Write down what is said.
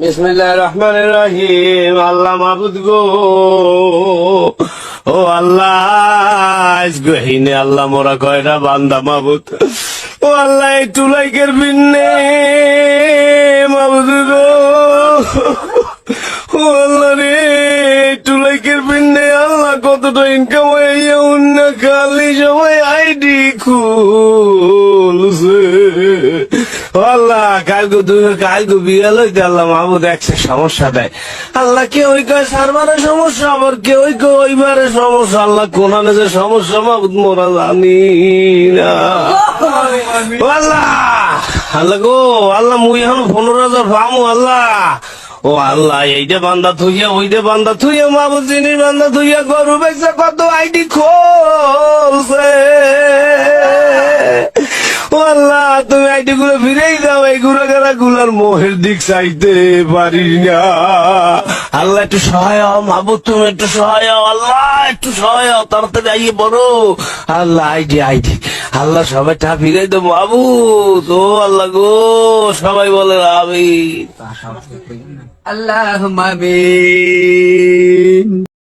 বিসমিল্লাহ রহমান রহিম। আল্লাহ মাহবুদ গো। ও আল্লাহ গহিনে আল্লাহ মোরা কয়টা বান্দা মাহবুদ ও আল্লাহ, এই টুলাইকের বিন্নে মাহবুদ গো। ও আল্লাহ রে টুলাইকের বিন্নে আল্লাহ কতটা ইনকাম হয়ে অন্য খালি সময় আইডি খুলছে আল্লাহ, কালকে দুই কালকে বিয়াল হইতে আল্লাহ মাহমুদ একশো সমস্যা দেয়। আল্লাহ কে ওই কয় সারবারে সমস্যা, আবার কে ওই কয় ওইবারে সমস্যা। আল্লাহ কোনানে যে সমস্যা মাহমুদ মোরা জানি না। আল্লাহ আল্লাহ গো, আল্লাহ মুই এখন পনেরো হাজার পামু, আল্লাহ। ও আল্লাহ এইটা বান্দা থুইয়া ওইটা বান্দা থুইয়া মাহমুদ জিনিস বান্দা থুইয়া, গরু বেচা কত আইডি খোলছে। ও আল্লাহ তুমি আইডি গুলো ফিরেই দাও, এই গুড়াগাড়া গুলার মোহের দিক চাইতে পারি না। আল্লাহ, একটু সহায় হও, মাহবুব, তুমি একটু সহায় হও, আল্লাহ, একটু সহায় হও, তাড়াতাড়ি আইয়ে বড় আল্লাহ, আইডি আইডি। আল্লাহ, সবাই টা ফিরে দেবো আবু তো আল্লাহ গো, সবাই বলে আমি আল্লাহ মাবিন